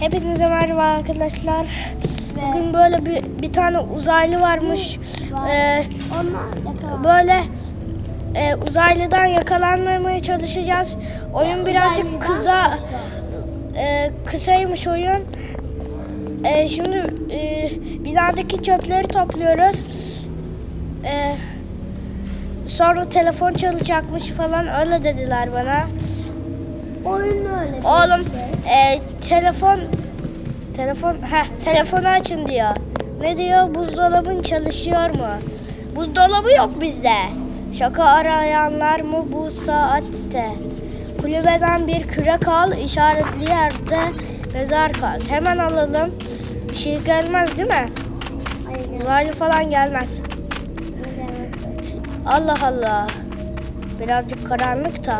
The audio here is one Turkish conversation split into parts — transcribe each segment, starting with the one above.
Hepinize merhaba arkadaşlar. Bugün böyle bir, bir tane uzaylı varmış. Ee, Onlar yakalandı. böyle e, uzaylıdan yakalanmamaya çalışacağız. Oyun birazcık kısa. e, kısaymış oyun. E, şimdi e, binadaki çöpleri topluyoruz. E, sonra telefon çalacakmış falan öyle dediler bana. Oyun öyle. Oğlum şey. e, telefon telefon ha telefonu açın diyor. Ne diyor? Buzdolabın çalışıyor mu? Buzdolabı yok bizde. Şaka arayanlar mı bu saatte? Kulübeden bir kürek al, işaretli yerde mezar kaz. Hemen alalım. Bir şey gelmez değil mi? Uzaylı falan gelmez. gel- gel. Allah Allah. Birazcık karanlık da.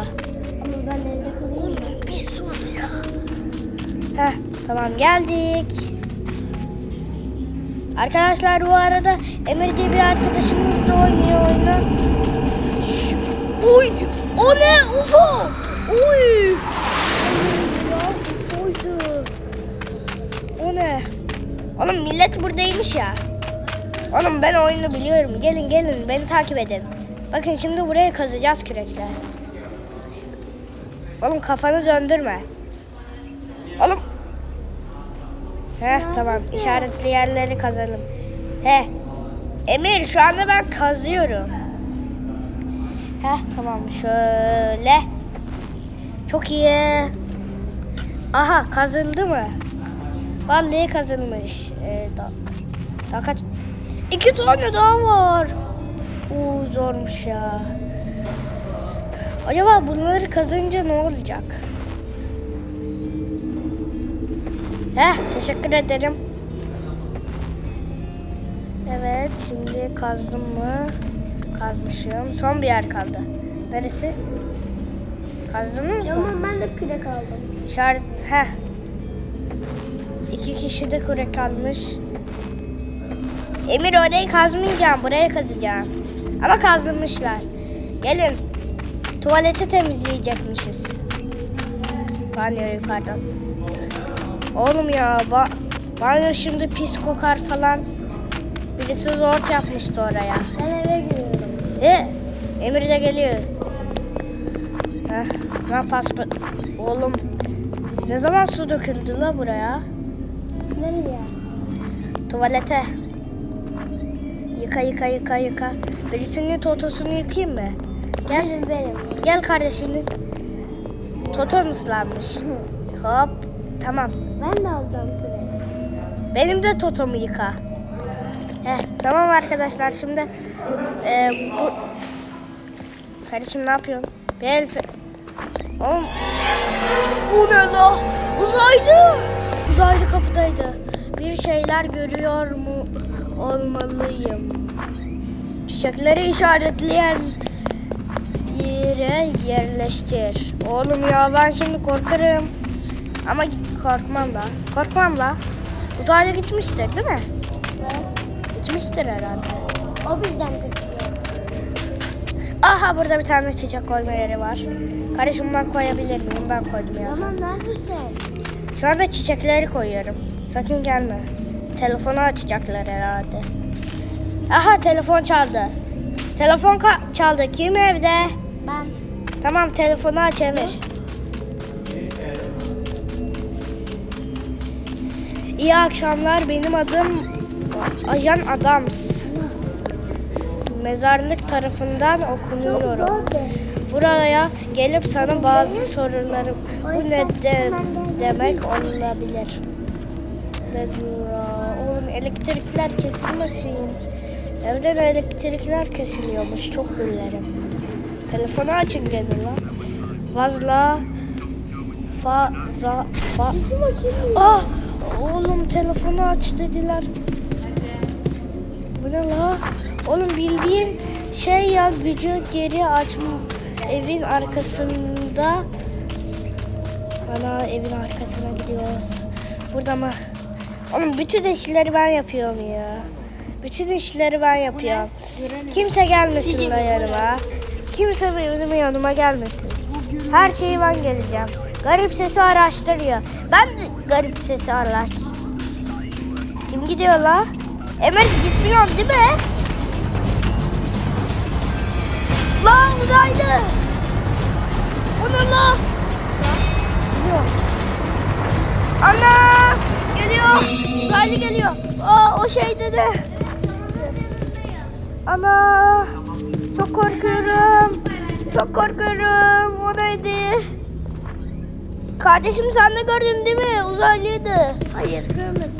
Ama ben evde Heh, tamam geldik. Arkadaşlar bu arada Emir diye bir arkadaşımız da oynuyor oyunu. Uy! O ne? UFO! Uy! UFO'ydu. O ne? Oğlum millet buradaymış ya. Oğlum ben oyunu biliyorum. Gelin gelin beni takip edin. Bakın şimdi buraya kazacağız kürekle. Oğlum kafanı döndürme. Oğlum. Heh tamam işaretli yerleri kazalım. Heh. Emir şu anda ben kazıyorum. Heh tamam şöyle. Çok iyi. Aha kazıldı mı? Vallahi kazılmış. Ee, da, daha kaç? İki tane daha var. Uuu zormuş ya. Acaba bunları kazınca ne olacak? Heh, teşekkür ederim. Evet, şimdi kazdım mı? Kazmışım. Son bir yer kaldı. Neresi? Kazdınız mı? Ama ben de kürek aldım. İşaret, heh. İki kişi de kure kalmış. Emir orayı kazmayacağım, buraya kazacağım. Ama kazdırmışlar. Gelin. Tuvaleti temizleyecekmişiz. Banyo yukarıdan. Oğlum ya, ba banyo şimdi pis kokar falan. Birisi zor yapmıştı oraya. Ben eve giriyorum. E, Emir de geliyor. Heh, ben paspa... Oğlum, ne zaman su döküldü la buraya? Nereye? Tuvalete. Yıka yıka yıka yıka. Birisinin totosunu yıkayayım mı? Gel, Benim benim. gel kardeşinin. Toton ıslanmış. Hop, tamam. Ben de alacağım küreği. Benim de totomu yıka. Heh, tamam arkadaşlar şimdi e, bu kardeşim ne yapıyorsun? Bir el Oğlum bu ne la? Uzaylı. Uzaylı kapıdaydı. Bir şeyler görüyor mu olmalıyım. Çiçekleri işaretli yer yere yerleştir. Oğlum ya ben şimdi korkarım. Ama korkmam da. Korkmam da. Uzaylı gitmiştir değil mi? Evet. Gitmiştir herhalde. O bizden kaçıyor. Aha burada bir tane çiçek koyma yeri var. Kardeşim ben koyabilir miyim? Ben koydum ya. Ama neredesin? Şu anda çiçekleri koyuyorum. Sakın gelme. Telefonu açacaklar herhalde. Aha telefon çaldı. Telefon çaldı. Kim evde? Ben. Tamam telefonu aç Emir. İyi akşamlar. Benim adım Ajan Adams. Mezarlık tarafından okunuyorum. Buraya gelip sana bazı sorularım bu ne de, demek olabilir. Oğlum elektrikler kesilmesin. Evden elektrikler kesiliyormuş. Çok güllerim. Telefonu açın gene lan. Fazla fa za fa Ah! Oğlum telefonu aç dediler. Bu ne la? Oğlum bildiğin şey ya gücü geri açma evin arkasında. Ana evin arkasına gidiyoruz. Burada mı? Oğlum bütün işleri ben yapıyorum ya. Bütün işleri ben yapıyorum. Kimse gelmesin la yanıma. Kimse benim yanıma gelmesin. Her şeyi ben geleceğim. Garip sesi araştırıyor. Ben de garip sesi araş. Kim gidiyor la? Emir gitmiyor değil mi? La uzaylı. O ne la? Gidiyor. Ana! Geliyor. Uzaylı geliyor. Aa, o şey dedi. Ana! Çok korkuyorum. Çok korkuyorum. O neydi? Kardeşim sen de gördün değil mi? Uzaylıydı. Hayır görmedim.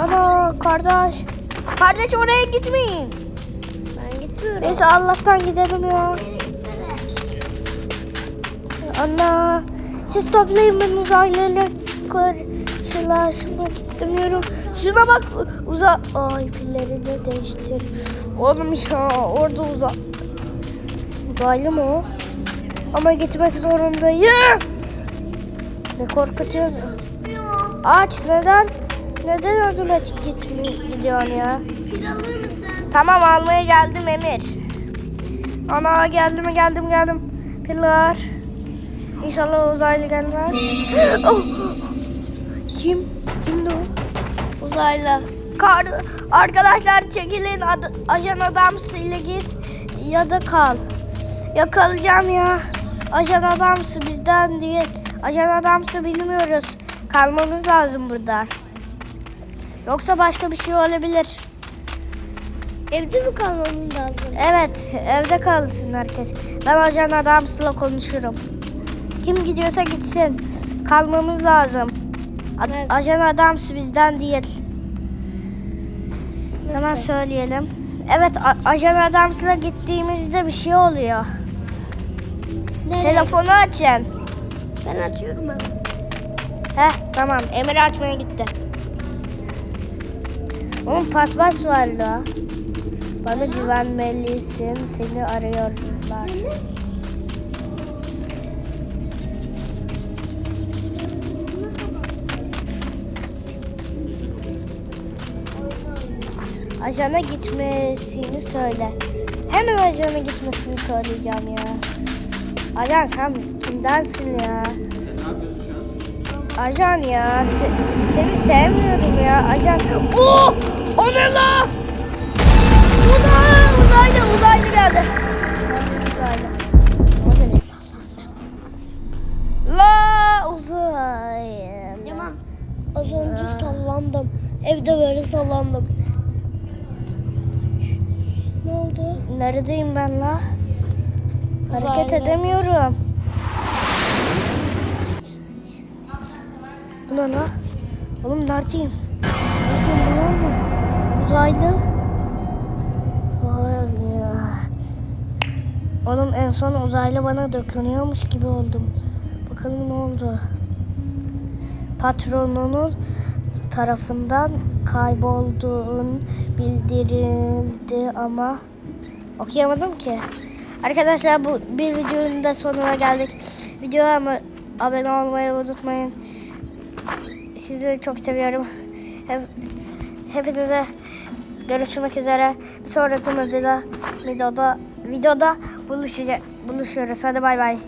Ana kardeş. Kardeş oraya gitmeyin. Ben gitmiyorum. Neyse Allah'tan gidelim ya. Ana siz toplayın ben uzaylıyla karşılaşmak istemiyorum. Şuna bak uza... Ay pillerini değiştir. Oğlum ya orada uza... Uzaylı mı o? Ama gitmek zorundayım. Ne korkutuyor. Aç neden? Neden ödüle gitmiyor gidiyorsun ya? Tamam almaya geldim Emir. Ana geldim geldim geldim. Pilar. İnşallah uzaylı gelmez. Oh! Kim? Kimdi o? Uzaylı. Kar arkadaşlar çekilin Ad- ajan adamsı ile git ya da kal. Yakalayacağım ya. Ajan adamsı bizden değil. Ajan adamsı bilmiyoruz. Kalmamız lazım burada. Yoksa başka bir şey olabilir. Evde mi kalmamız lazım? Evet, evde kalsın herkes. Ben ajan adamsla konuşurum. Kim gidiyorsa gitsin. Kalmamız lazım. A- ajan adamsı bizden değil. Hemen söyleyelim. Evet, ajan adamsla gittiğimizde bir şey oluyor. Nereye? Telefonu açın. Ben açıyorum ben. Heh, tamam. Emir açmaya gitti. Onun paspas var da. Bana güvenmelisin. Seni arıyorlar. Ajana gitmesini söyle. Hemen ajana gitmesini söyleyeceğim ya. Ajan sen kimdensin ya? Ajan ya. se- seni sevmiyorum ya. Ajan. Oh! O ne la? Uzay, uzaylı, uzaylı geldi. Uzaylı. La uzaylı. Yaman. Az önce sallandım. Evde böyle sallandım. Ne oldu? Neredeyim ben la? Hareket edemiyorum. Bu ne? Oğlum neredeyim? Neredeyim bunlar ne? Uzaylı. Oğlum en son uzaylı bana dokunuyormuş gibi oldum. Bakalım ne oldu? Patronunun tarafından kaybolduğun bildirildi ama okuyamadım ki. Arkadaşlar bu bir videonun da sonuna geldik. Videoya ama abone olmayı unutmayın. Sizi çok seviyorum. Hep, hepinize görüşmek üzere. Bir sonraki videoda videoda videoda buluşacak buluşuyoruz. Hadi bay bay.